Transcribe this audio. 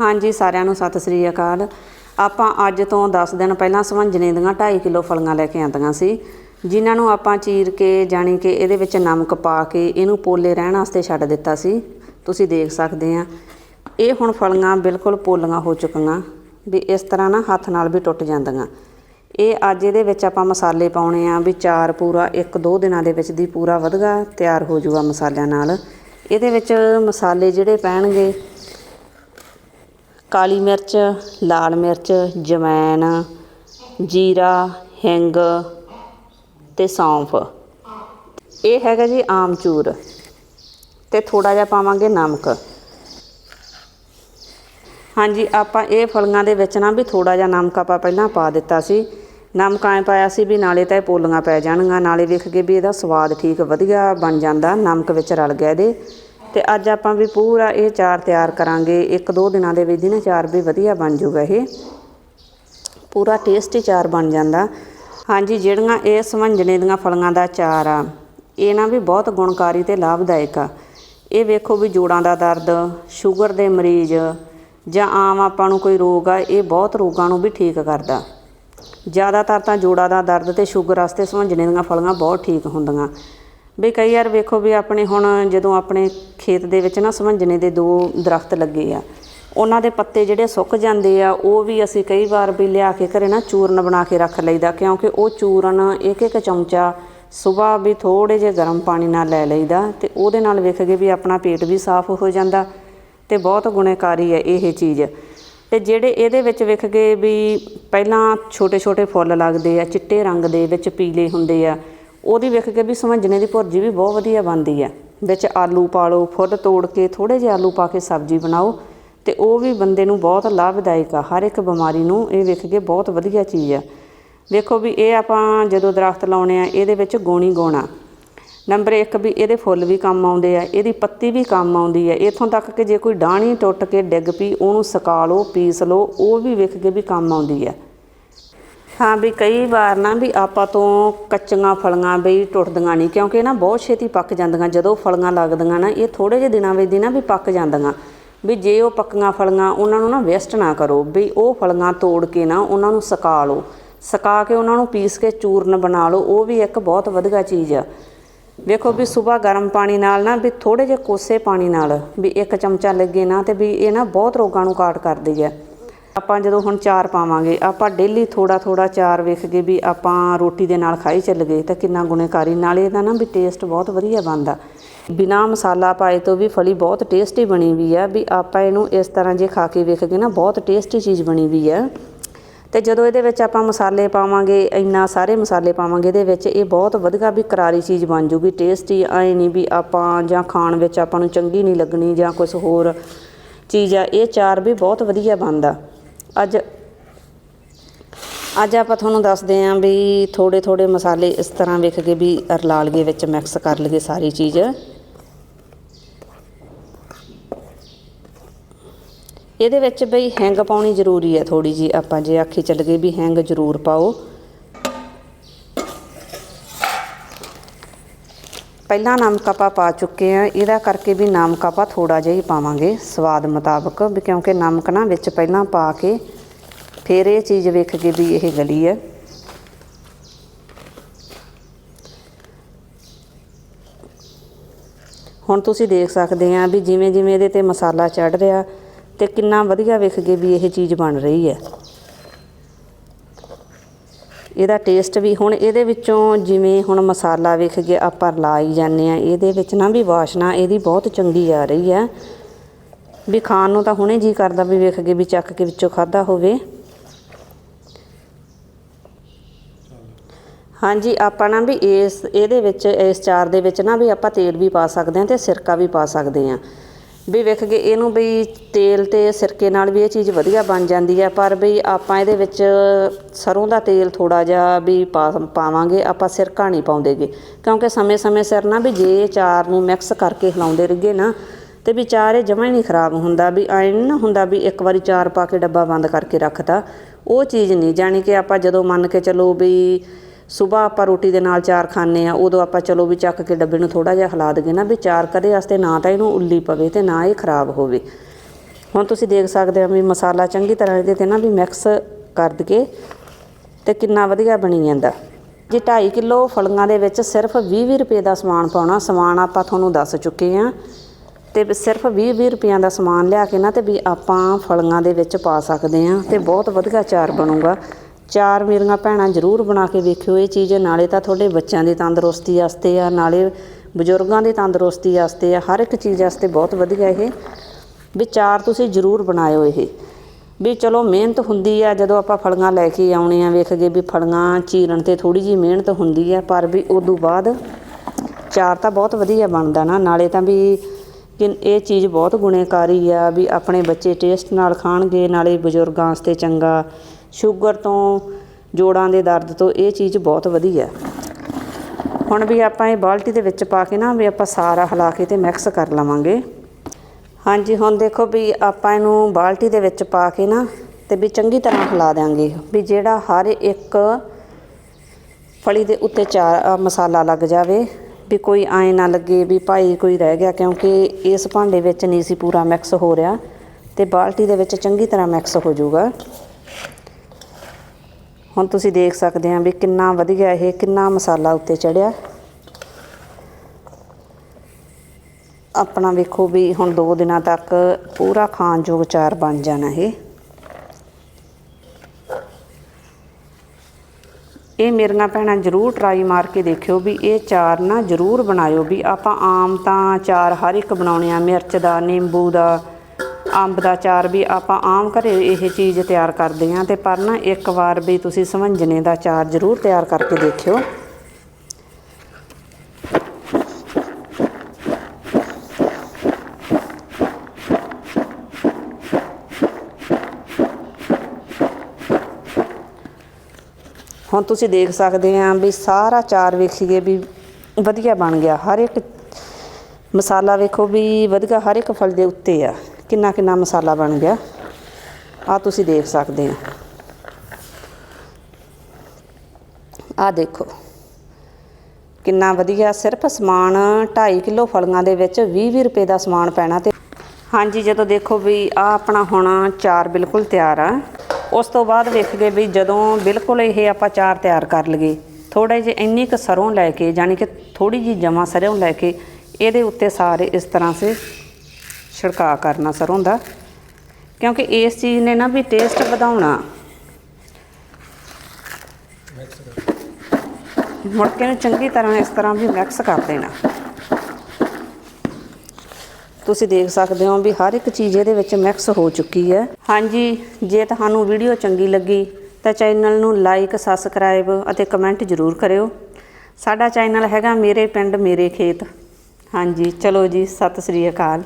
ਹਾਂਜੀ, ਸਾਰਿਆਂ ਨੂੰ ਸਤਿ ਸ੍ਰੀ ਅਕਾਲ। ਆਪਾਂ ਅੱਜ ਤੋਂ 10 ਦਿਨ ਪਹਿਲਾਂ ਸਵੰਜਨੇ ਦੀਆਂ 2.5 ਕਿਲੋ ਫਲੀਆਂ ਲੈ ਕੇ ਆਂਦੀਆਂ ਸੀ, ਜਿਨ੍ਹਾਂ ਨੂੰ ਆਪਾਂ ਚੀਰ ਕੇ, ਜਾਣੀ ਕਿ ਇਹਦੇ ਵਿੱਚ ਨਮਕ ਪਾ ਕੇ ਇਹਨੂੰ ਪੋਲੇ ਰਹਿਣ ਵਾਸਤੇ ਛੱਡ ਦਿੱਤਾ ਸੀ। ਤੁਸੀਂ ਦੇਖ ਸਕਦੇ ਆ, ਇਹ ਹੁਣ ਫਲੀਆਂ ਬਿਲਕੁਲ ਪੋਲੀਆਂ ਹੋ ਚੁੱਕੀਆਂ, ਵੀ ਇਸ ਤਰ੍ਹਾਂ ਨਾ ਹੱਥ ਨਾਲ ਵੀ ਟੁੱਟ ਜਾਂਦੀਆਂ। ਇਹ ਅੱਜ ਇਹਦੇ ਵਿੱਚ ਆਪਾਂ ਮਸਾਲੇ ਪਾਉਣੇ ਆ, ਵੀ ਚਾਰ ਪੂਰਾ 1-2 ਦਿਨਾਂ ਦੇ ਵਿੱਚ ਦੀ ਪੂਰਾ ਵਧਗਾ ਤਿਆਰ ਹੋ ਜਾਊਗਾ ਮਸਾਲਿਆਂ ਨਾਲ। ਇਹਦੇ ਵਿੱਚ ਮਸਾਲੇ ਜਿਹੜੇ ਪੈਣਗੇ ਕਾਲੀ ਮਿਰਚ, ਲਾਲ ਮਿਰਚ, ਜਵੈਣ, ਜੀਰਾ, ਹਿੰਗ ਅਤੇ ਸੌਂਫ। ਇਹ ਹੈਗਾ ਜੀ ਆਮਚੂਰ ਅਤੇ ਥੋੜ੍ਹਾ ਜਿਹਾ ਪਾਵਾਂਗੇ ਨਮਕ। ਹਾਂਜੀ, ਆਪਾਂ ਇਹ ਫਲੀਆਂ ਦੇ ਵਿੱਚ ਨਾ ਵੀ ਥੋੜ੍ਹਾ ਜਿਹਾ ਨਮਕ ਆਪਾਂ ਪਹਿਲਾਂ ਪਾ ਦਿੱਤਾ ਸੀ। ਨਮਕ ਐ ਪਾਇਆ ਸੀ ਵੀ ਨਾਲੇ ਤਾਂ ਇਹ ਪੋਲੀਆਂ ਪੈ ਜਾਣਗੀਆਂ, ਨਾਲੇ ਵੇਖ ਕੇ ਵੀ ਇਹਦਾ ਸਵਾਦ ਠੀਕ ਵਧੀਆ ਬਣ ਜਾਂਦਾ, ਨਮਕ ਵਿੱਚ ਰਲ ਗਿਆ ਇਹਦੇ। ਤੇ ਅੱਜ ਆਪਾਂ ਵੀ ਪੂਰਾ ਇਹ ਚਾਰ ਤਿਆਰ ਕਰਾਂਗੇ। ਇੱਕ ਦੋ ਦਿਨਾਂ ਦੇ ਵਿੱਚ ਦੀ ਚਾਰ ਵੀ ਵਧੀਆ ਬਣ ਜਾਊਗਾ ਇਹ। ਪੂਰਾ ਟੇਸਟੀ ਚਾਰ ਬਣ ਜਾਂਦਾ। ਹਾਂਜੀ, ਜਿਹੜੀਆਂ ਇਹ ਸਮੰਜਣੇ ਦੀਆਂ ਫਲੀਆਂ ਦਾ ਚਾਰ ਆ, ਇਹ ਨਾ ਵੀ ਬਹੁਤ ਗੁਣਕਾਰੀ ਤੇ ਲਾਭਦਾਇਕ ਆ। ਇਹ ਵੇਖੋ ਵੀ ਜੋੜਾਂ ਦਾ ਦਰਦ, ਸ਼ੂਗਰ ਦੇ ਮਰੀਜ਼ ਜਾਂ ਆਮ ਆਪਾਂ ਨੂੰ ਕੋਈ ਰੋਗ ਆ, ਇਹ ਬਹੁਤ ਰੋਗਾਂ ਨੂੰ ਵੀ ਠੀਕ ਕਰਦਾ। ਜ਼ਿਆਦਾਤਰ ਤਾਂ ਜੋੜਾਂ ਦਾ ਦਰਦ ਤੇ ਸ਼ੂਗਰ ਵਾਸਤੇ ਸਮੰਜਣੇ ਦੀਆਂ ਫਲੀਆਂ ਬਹੁਤ ਠੀਕ ਹੁੰਦੀਆਂ। ਵੀ ਕਈ ਵਾਰ ਵੇਖੋ ਵੀ ਆਪਣੇ ਹੁਣ ਜਦੋਂ ਆਪਣੇ ਖੇਤ ਦੇ ਵਿੱਚ ਨਾ ਸਮੰਜਣੇ ਦੇ ਦੋ ਦਰਖਤ ਲੱਗੇ ਆ, ਉਹਨਾਂ ਦੇ ਪੱਤੇ ਜਿਹੜੇ ਸੁੱਕ ਜਾਂਦੇ ਆ, ਉਹ ਵੀ ਅਸੀਂ ਕਈ ਵਾਰ ਵੀ ਲਿਆ ਕੇ ਘਰੇ ਨਾ ਚੂਰਨ ਬਣਾ ਕੇ ਰੱਖ ਲਈਦਾ, ਕਿਉਂਕਿ ਉਹ ਚੂਰਨ ਇੱਕ ਇੱਕ ਚਮਚਾ ਸਵੇਰ ਵੀ ਥੋੜੇ ਜਿਹੇ ਗਰਮ ਪਾਣੀ ਨਾਲ ਲੈ ਲਈਦਾ ਤੇ ਉਹਦੇ ਨਾਲ ਵੇਖ ਕੇ ਵੀ ਆਪਣਾ ਪੇਟ ਵੀ ਸਾਫ਼ ਹੋ ਜਾਂਦਾ ਤੇ ਬਹੁਤ ਗੁਣਕਾਰੀ ਹੈ ਇਹ ਚੀਜ਼। ਤੇ ਜਿਹੜੇ ਇਹਦੇ ਵਿੱਚ ਵੇਖ ਗਏ ਵੀ ਪਹਿਲਾਂ ਛੋਟੇ ਛੋਟੇ ਫੁੱਲ ਲੱਗਦੇ ਆ, ਚਿੱਟੇ ਰੰਗ ਦੇ ਵਿੱਚ ਪੀਲੇ ਹੁੰਦੇ ਆ ਉਹਦੀ ਵੇਖ ਕੇ ਵੀ ਸਮਝਣੇ ਦੀ ਭੁਰਜੀ ਵੀ ਬਹੁਤ ਵਧੀਆ ਬਣਦੀ ਹੈ। ਵਿੱਚ ਆਲੂ ਪਾ ਲਓ ਫੁੱਲ ਤੋੜ ਕੇ ਥੋੜੇ ਜਿਹੇ ਆਲੂ ਪਾ ਕੇ ਸਬਜ਼ੀ ਬਣਾਓ ਤੇ ਉਹ ਵੀ ਬੰਦੇ ਨੂੰ ਬਹੁਤ ਲਾਭਦਾਇਕ ਆ। ਹਰ ਇੱਕ ਬਿਮਾਰੀ ਨੂੰ ਇਹ ਵੇਖ ਕੇ ਬਹੁਤ ਵਧੀਆ ਚੀਜ਼ ਆ। ਵੇਖੋ ਵੀ ਇਹ ਆਪਾਂ ਜਦੋਂ ਦਰਖਤ ਲਾਉਣੇ ਆ, ਇਹਦੇ ਵਿੱਚ ਗੋਣੀ ਗੋਣਾ ਨੰਬਰ 1 ਵੀ ਇਹਦੇ ਫੁੱਲ ਵੀ ਕੰਮ ਆਉਂਦੇ ਆ, ਇਹਦੀ ਪੱਤੀ ਵੀ ਕੰਮ ਆਉਂਦੀ ਹੈ ਇਥੋਂ ਤੱਕ ਕਿ ਜੇ ਕੋਈ ਡਾਣੀ ਟੁੱਟ ਕੇ ਡਿੱਗ ਪਈ, ਉਹਨੂੰ ਸੁਕਾ ਲਓ ਪੀਸ ਲਓ, ਉਹ ਵੀ ਵੇਖ ਕੇ ਵੀ ਕੰਮ ਆਉਂਦੀ ਹੈ ਹਾਂ ਵੀ ਕਈ ਵਾਰ ਨਾ ਵੀ ਆਪਾਂ ਤੋਂ ਕੱਚੀਆਂ ਫਲੀਆਂ ਵੀ ਟੁੱਟਦੀਆਂ ਨਹੀਂ, ਕਿਉਂਕਿ ਨਾ ਬਹੁਤ ਛੇਤੀ ਪੱਕ ਜਾਂਦੀਆਂ, ਜਦੋਂ ਫਲੀਆਂ ਲੱਗਦੀਆਂ ਨਾ, ਇਹ ਥੋੜੇ ਜਿਹੇ ਦਿਨਾਂ ਵਿੱਚ ਨਾ ਵੀ ਪੱਕ ਜਾਂਦੀਆਂ। ਵੀ ਜੇ ਉਹ ਪੱਕੀਆਂ ਫਲੀਆਂ ਉਹਨਾਂ ਨੂੰ ਨਾ ਵੇਸਟ ਨਾ ਕਰੋ, ਵੀ ਉਹ ਫਲੀਆਂ ਤੋੜ ਕੇ ਨਾ ਉਹਨਾਂ ਨੂੰ ਸੁਕਾ ਲਓ। ਸੁਕਾ ਕੇ ਉਹਨਾਂ ਨੂੰ ਪੀਸ ਕੇ ਚੂਰਨ ਬਣਾ ਲਓ, ਉਹ ਵੀ ਇੱਕ ਬਹੁਤ ਵਧੀਆ ਚੀਜ਼ ਆ। ਵੇਖੋ ਵੀ ਸਵੇਰ ਗਰਮ ਪਾਣੀ ਨਾਲ ਨਾ ਵੀ ਥੋੜੇ ਜਿਹੇ ਕੋਸੇ ਪਾਣੀ ਨਾਲ ਵੀ ਇੱਕ ਚਮਚਾ ਲੱਗੇ ਨਾ ਤੇ ਵੀ ਇਹ ਨਾ ਬਹੁਤ ਰੋਗਾਂ ਨੂੰ ਕਾਟ ਕਰਦੀ ਹੈ ਆਪਾਂ ਜਦੋਂ ਹੁਣ ਚਾਰ ਪਾਵਾਂਗੇ, ਆਪਾਂ ਡੇਲੀ ਥੋੜਾ ਥੋੜਾ ਚਾਰ ਵੇਖ ਕੇ ਵੀ ਆਪਾਂ ਰੋਟੀ ਦੇ ਨਾਲ ਖਾਈ ਚੱਲ ਗਏ, ਤਾਂ ਕਿੰਨਾ ਗੁਣਕਾਰੀ। ਨਾਲ ਇਹਦਾ ਨਾ ਵੀ ਟੇਸਟ ਬਹੁਤ ਵਧੀਆ ਬਣਦਾ। ਬਿਨਾ ਮਸਾਲਾ ਪਾਏ ਤੋਂ ਵੀ ਫਲੀ ਬਹੁਤ ਟੇਸਟੀ ਬਣੀ ਵੀ ਆ, ਵੀ ਆਪਾਂ ਇਹਨੂੰ ਇਸ ਤਰ੍ਹਾਂ ਜੇ ਖਾ ਕੇ ਵੇਖ ਕੇ ਨਾ ਬਹੁਤ ਟੇਸਟੀ ਚੀਜ਼ ਬਣੀ ਵੀ ਆ। ਤੇ ਜਦੋਂ ਇਹਦੇ ਵਿੱਚ ਆਪਾਂ ਮਸਾਲੇ ਪਾਵਾਂਗੇ, ਇੰਨਾ ਸਾਰੇ ਮਸਾਲੇ ਪਾਵਾਂਗੇ, ਇਹਦੇ ਵਿੱਚ ਇਹ ਬਹੁਤ ਵਧੀਆ ਵੀ ਕਰਾਰੀ ਚੀਜ਼ ਬਣ ਜੂਗੀ ਟੇਸਟੀ ਐ ਨਹੀਂ ਵੀ ਆਪਾਂ ਜਾਂ ਖਾਣ ਵਿੱਚ ਆਪਾਂ ਨੂੰ ਚੰਗੀ ਨਹੀਂ ਲੱਗਣੀ ਜਾਂ ਕੁਝ ਹੋਰ ਚੀਜ਼ ਆ, ਇਹ ਚਾਰ ਵੀ ਬਹੁਤ ਵਧੀਆ ਬਣਦਾ। ਅੱਜ ਅੱਜ ਆਪਾਂ ਤੁਹਾਨੂੰ ਦੱਸਦੇ ਆਂ ਵੀ ਥੋੜੇ ਥੋੜੇ ਮਸਾਲੇ ਇਸ ਤਰ੍ਹਾਂ ਵੇਖ ਕੇ ਵੀ ਰਲਾ ਲਈਏ ਵਿੱਚ ਮਿਕਸ ਕਰ ਲਈਏ ਸਾਰੀ ਚੀਜ਼। ਇਹਦੇ ਵਿੱਚ ਬਈ ਹੈਂਗ ਪਾਉਣੀ ਜ਼ਰੂਰੀ ਹੈ ਥੋੜੀ ਜੀ ਆਪਾਂ ਜੇ ਆਖੀ ਚੱਲ ਗਏ ਵੀ ਹੈਂਗ ਜ਼ਰੂਰ ਪਾਓ। ਪਹਿਲਾਂ ਨਮਕ ਆਪਾਂ ਪਾ ਚੁੱਕੇ ਆ, ਇਹਦਾ ਕਰਕੇ ਵੀ ਨਮਕ ਆਪਾਂ ਥੋੜਾ ਜਿਹਾ ਹੀ ਪਾਵਾਂਗੇ ਸਵਾਦ ਮੁਤਾਬਕ, ਵੀ ਕਿਉਂਕਿ ਨਮਕ ਨਾ ਵਿੱਚ ਪਹਿਲਾਂ ਪਾ ਕੇ ਫਿਰ ਇਹ ਚੀਜ਼ ਵੇਖ ਕੇ ਵੀ ਇਹ ਗਲੀ ਹੈ। ਹੁਣ ਤੁਸੀਂ ਦੇਖ ਸਕਦੇ ਆ ਵੀ ਜਿਵੇਂ ਜਿਵੇਂ ਇਹਦੇ ਤੇ ਮਸਾਲਾ ਚੜ ਰਿਹਾ ਤੇ ਕਿੰਨਾ ਵਧੀਆ ਵੇਖ ਕੇ ਵੀ ਇਹ ਚੀਜ਼ ਬਣ ਰਹੀ ਹੈ। ਇਹਦਾ ਟੇਸਟ ਵੀ ਹੁਣ ਇਹਦੇ ਵਿੱਚੋਂ ਜਿਵੇਂ ਹੁਣ ਮਸਾਲਾ ਵੇਖ ਕੇ ਆਪਾਂ ਲਾਈ ਜਾਂਦੇ ਆ ਇਹਦੇ ਵਿੱਚ ਨਾ ਵੀ ਵਾਸ਼ਨਾ ਇਹਦੀ ਬਹੁਤ ਚੰਗੀ ਆ ਰਹੀ ਆ ਵੀ ਖਾਣ ਨੂੰ ਤਾਂ ਹੁਣੇ ਜੀ ਕਰਦਾ ਵੀ ਵੇਖ ਕੇ ਵੀ ਚੱਕ ਕੇ ਵਿੱਚੋਂ ਖਾਦਾ ਹੋਵੇ। ਹਾਂਜੀ, ਆਪਾਂ ਨਾ ਵੀ ਇਸ, ਇਹਦੇ ਵਿੱਚ, ਇਸ ਚਾਰ ਦੇ ਵਿੱਚ ਨਾ ਵੀ ਆਪਾਂ ਤੇਲ ਵੀ ਪਾ ਸਕਦੇ ਹਾਂ ਤੇ ਸਿਰਕਾ ਵੀ ਪਾ ਸਕਦੇ ਹਾਂ। ਵੀ ਵੇਖ ਕੇ ਇਹਨੂੰ ਵੀ ਤੇਲ ਤੇ ਸਿਰਕੇ ਨਾਲ ਵੀ ਇਹ ਚੀਜ਼ ਵਧੀਆ ਬਣ ਜਾਂਦੀ ਹੈ ਪਰ ਵੀ ਆਪਾਂ ਇਹਦੇ ਵਿੱਚ ਸਰੋਂ ਦਾ ਤੇਲ ਥੋੜਾ ਜਿਹਾ ਵੀ ਪਾ ਪਾਵਾਂਗੇ, ਆਪਾਂ ਸਿਰਕਾ ਨਹੀਂ ਪਾਉਂਦੇਗੇ ਕਿਉਂਕਿ ਸਮੇਂ-ਸਮੇਂ ਸਿਰ ਨਾ ਵੀ ਜੇ ਚਾਰ ਨੂੰ ਮਿਕਸ ਕਰਕੇ ਹਿਲਾਉਂਦੇ ਰਹੀਏ ਨਾ, ਤੇ ਵੀ ਚਾਰ ਇਹ ਜਮਾਂ ਹੀ ਨਹੀਂ ਖਰਾਬ ਹੁੰਦਾ ਵੀ ਐਂ ਨਾ ਹੁੰਦਾ ਵੀ ਇੱਕ ਵਾਰੀ ਚਾਰ ਪਾ ਕੇ ਡੱਬਾ ਬੰਦ ਕਰਕੇ ਰੱਖਤਾ। ਉਹ ਚੀਜ਼ ਨਹੀਂ, ਜਾਣੀ ਕਿ ਆਪਾਂ ਜਦੋਂ ਮੰਨ ਕੇ ਚੱਲੋ ਵੀ ਸਵੇਰ ਆਪਾਂ ਰੋਟੀ ਦੇ ਨਾਲ ਚਾਰ ਖਾਂਦੇ ਆ ਉਦੋਂ ਆਪਾਂ ਚਲੋ ਵੀ ਚੱਕ ਕੇ ਡੱਬੇ ਨੂੰ ਥੋੜਾ ਜਿਹਾ ਹਿਲਾ ਦਈਏ ਨਾ ਵੀ ਚਾਰ ਕਦੇ ਵਾਸਤੇ ਨਾ ਤਾਂ ਇਹਨੂੰ ਉੱਲੀ ਪਵੇ ਤੇ ਨਾ ਇਹ ਖਰਾਬ ਹੋਵੇ। ਹੁਣ ਤੁਸੀਂ ਦੇਖ ਸਕਦੇ ਹੋ ਵੀ ਮਸਾਲਾ ਚੰਗੀ ਤਰ੍ਹਾਂ ਇਹਦੇ ਤੇ ਨਾ ਵੀ ਮਿਕਸ ਕਰ ਦਈਏ ਤੇ ਕਿੰਨਾ ਵਧੀਆ ਬਣੀ ਜਾਂਦਾ। ਜੇ 2.5 ਕਿਲੋ ਫਲੀਆਂ ਦੇ ਵਿੱਚ ਸਿਰਫ 20-20 ਰੁਪਏ ਦਾ ਸਮਾਨ ਪਾਉਣਾ, ਸਮਾਨ ਆਪਾਂ ਤੁਹਾਨੂੰ ਦੱਸ ਚੁੱਕੇ ਹਾਂ। ਤੇ ਸਿਰਫ 20-20 ਰੁਪਈਆਂ ਦਾ ਸਮਾਨ ਲਿਆ ਕੇ ਨਾ ਤੇ ਵੀ ਆਪਾਂ ਫਲੀਆਂ ਦੇ ਵਿੱਚ ਪਾ ਸਕਦੇ ਹਾਂ ਤੇ ਬਹੁਤ ਵਧੀਆ ਚਾਰ ਬਣੂਗਾ। ਚਾਰ ਮੇਰੀਆਂ ਭੈਣਾਂ ਜ਼ਰੂਰ ਬਣਾ ਕੇ ਵੇਖਿਓ ਇਹ ਚੀਜ਼, ਨਾਲੇ ਤਾਂ ਤੁਹਾਡੇ ਬੱਚਿਆਂ ਦੀ ਤੰਦਰੁਸਤੀ ਵਾਸਤੇ ਆ, ਨਾਲੇ ਬਜ਼ੁਰਗਾਂ ਦੀ ਤੰਦਰੁਸਤੀ ਵਾਸਤੇ ਆ, ਹਰ ਇੱਕ ਚੀਜ਼ ਵਾਸਤੇ ਬਹੁਤ ਵਧੀਆ ਇਹ। ਵੀ ਚਾਰ ਤੁਸੀਂ ਜ਼ਰੂਰ ਬਣਾਇਓ ਇਹ। ਵੀ ਚਲੋ ਮਿਹਨਤ ਹੁੰਦੀ ਆ, ਜਦੋਂ ਆਪਾਂ ਫਲੀਆਂ ਲੈ ਕੇ ਆਉਣੇ ਆ, ਵੇਖ ਗਏ ਵੀ ਫਲੀਆਂ ਚੀਰਨ ਤੇ ਥੋੜੀ ਜੀ ਮਿਹਨਤ ਹੁੰਦੀ ਆ, ਪਰ ਵੀ ਉਦੋਂ ਬਾਅਦ ਚਾਰ ਤਾਂ ਬਹੁਤ ਵਧੀਆ ਬਣਦਾ ਨਾ, ਨਾਲੇ ਤਾਂ ਵੀ ਕਿ ਇਹ ਚੀਜ਼ ਬਹੁਤ ਗੁਣੇਕਾਰੀ ਆ, ਵੀ ਆਪਣੇ ਬੱਚੇ ਟੇਸਟ ਨਾਲ ਖਾਣਗੇ, ਨਾਲੇ ਬਜ਼ੁਰਗਾਂ ਵਾਸਤੇ ਚੰਗਾ ਸ਼ੂਗਰ ਤੋਂ, ਜੋੜਾਂ ਦੇ ਦਰਦ ਤੋਂ, ਇਹ ਚੀਜ਼ ਬਹੁਤ ਵਧੀਆ। ਹੁਣ ਵੀ ਆਪਾਂ ਇਹ ਬਾਲਟੀ ਦੇ ਵਿੱਚ ਪਾ ਕੇ ਨਾ, ਵੀ ਆਪਾਂ ਸਾਰਾ ਹਿਲਾ ਕੇ ਤੇ ਮਿਕਸ ਕਰ ਲਵਾਂਗੇ। ਹਾਂਜੀ, ਹੁਣ ਦੇਖੋ ਵੀ ਆਪਾਂ ਇਹਨੂੰ ਬਾਲਟੀ ਦੇ ਵਿੱਚ ਪਾ ਕੇ ਨਾ, ਤੇ ਵੀ ਚੰਗੀ ਤਰ੍ਹਾਂ ਹਿਲਾ ਦਿਆਂਗੇ। ਵੀ ਜਿਹੜਾ ਹਰ ਇੱਕ ਫਲੀ ਦੇ ਉੱਤੇ ਚਾਰ ਮਸਾਲਾ ਲੱਗ ਜਾਵੇ, ਵੀ ਕੋਈ ਐਂ ਨਾ ਲੱਗੇ ਵੀ ਭਾਈ ਕੋਈ ਰਹਿ ਗਿਆ, ਕਿਉਂਕਿ ਇਸ ਭਾਂਡੇ ਵਿੱਚ ਨਹੀਂ ਸੀ ਪੂਰਾ ਮਿਕਸ ਹੋ ਰਿਹਾ, ਤੇ ਬਾਲਟੀ ਦੇ ਵਿੱਚ ਚੰਗੀ ਤਰ੍ਹਾਂ ਮਿਕਸ ਹੋ ਜਾਊਗਾ। ਹੁਣ ਤੁਸੀਂ ਦੇਖ ਸਕਦੇ ਆ ਵੀ ਕਿੰਨਾ ਵਧੀਆ ਇਹ, ਕਿੰਨਾ ਮਸਾਲਾ ਉੱਤੇ ਚੜਿਆ। ਆਪਣਾ ਵੇਖੋ ਵੀ ਹੁਣ 2 ਦਿਨਾਂ ਤੱਕ ਪੂਰਾ ਖਾਣਯੋਗ ਚਾਰ ਬਣ ਜਾਣਾ ਇਹ। ਇਹ ਮੇਰੀਆਂ ਭੈਣਾਂ ਜਰੂਰ ਟਰਾਈ ਮਾਰ ਕੇ ਦੇਖਿਓ ਵੀ ਇਹ ਚਾਰ ਨਾ ਜਰੂਰ ਬਣਾਇਓ ਵੀ ਆਪਾਂ ਆਮ ਤਾਂ ਚਾਰ ਹਰ ਇੱਕ ਬਣਾਉਣੇ ਆ, ਮਿਰਚ ਦਾ, ਨਿੰਬੂ ਦਾ ਅੰਬ ਦਾ ਚਾਰ ਵੀ ਆਪਾਂ ਆਮ ਘਰੇ ਇਹ ਚੀਜ਼ ਤਿਆਰ ਕਰਦੇ ਆ ਤੇ ਪਰ ਨਾ ਇੱਕ ਵਾਰ ਵੀ ਤੁਸੀਂ ਸਮੰਜਣੇ ਦਾ ਚਾਰ ਜਰੂਰ ਤਿਆਰ ਕਰਕੇ ਦੇਖਿਓ। ਹੁਣ ਤੁਸੀਂ ਦੇਖ ਸਕਦੇ ਆ ਵੀ ਸਾਰਾ ਚਾਰ ਵੇਖੀਏ ਵੀ ਵਧੀਆ ਬਣ ਗਿਆ। ਹਰ ਇੱਕ ਮਸਾਲਾ ਵੇਖੋ ਵੀ ਵਧੀਆ, ਹਰ ਇੱਕ ਫਲ ਦੇ ਉੱਤੇ ਆ। ਕਿੰਨਾ ਕਿੰਨਾ ਮਸਾਲਾ ਬਣ ਗਿਆ। ਆ ਤੁਸੀਂ ਦੇਖ ਸਕਦੇ ਆ ਆ ਦੇਖੋ। ਕਿੰਨਾ ਵਧੀਆ ਸਿਰਫ ਸਮਾਨ 2.5 ਕਿਲੋ ਫਲੀਆਂ ਦੇ ਵਿੱਚ 20-20 ਰੁਪਏ ਦਾ ਸਮਾਨ ਪੈਣਾ ਤੇ ਹਾਂਜੀ, ਜਦੋਂ ਦੇਖੋ ਵੀ ਆ ਆਪਣਾ ਹੁਣ ਚਾਰ ਬਿਲਕੁਲ ਤਿਆਰ ਆ। ਉਸ ਤੋਂ ਬਾਅਦ ਵੇਖ ਗਏ ਵੀ ਜਦੋਂ ਬਿਲਕੁਲ ਇਹ ਆਪਾਂ ਚਾਰ ਤਿਆਰ ਕਰ ਲਈਏ ਥੋੜੇ ਜਿਹੇ ਇੰਨੀ ਕੁ ਸਰੋਂ ਲੈ ਕੇ ਯਾਨੀ ਕਿ ਥੋੜੀ ਜੀ ਜਮਾ ਸਰੋਂ ਲੈ ਕੇ, ਇਹਦੇ ਉੱਤੇ ਸਾਰੇ ਇਸ ਤਰ੍ਹਾਂ ਸੇ ਛਿੜਕਾ ਕਰਨਾ ਸਰੋਂ ਦਾ। ਕਿਉਂਕਿ ਇਸ ਚੀਜ਼ ਨੇ ਨਾ ਵੀ ਟੇਸਟ ਵਧਾਉਣਾ। ਮੁੜਕੇ ਨੂੰ ਚੰਗੀ ਤਰ੍ਹਾਂ ਇਸ ਤਰ੍ਹਾਂ ਵੀ ਮਿਕਸ ਕਰ ਦੇਣਾ। ਤੁਸੀਂ ਦੇਖ ਸਕਦੇ ਹੋ ਵੀ ਹਰ ਇੱਕ ਚੀਜ਼ ਇਹਦੇ ਵਿੱਚ ਮਿਕਸ ਹੋ ਚੁੱਕੀ ਹੈ। ਹਾਂਜੀ, ਜੇ ਤੁਹਾਨੂੰ ਵੀਡੀਓ ਚੰਗੀ ਲੱਗੀ ਤਾਂ ਚੈਨਲ ਨੂੰ ਲਾਈਕ ਸਬਸਕ੍ਰਾਈਬ ਅਤੇ ਕਮੈਂਟ ਜ਼ਰੂਰ ਕਰਿਓ। ਸਾਡਾ ਚੈਨਲ ਹੈਗਾ ਮੇਰੇ ਪਿੰਡ ਮੇਰੇ ਖੇਤ। ਹਾਂਜੀ, ਚਲੋ ਜੀ, ਸਤਿ ਸ੍ਰੀ ਅਕਾਲ।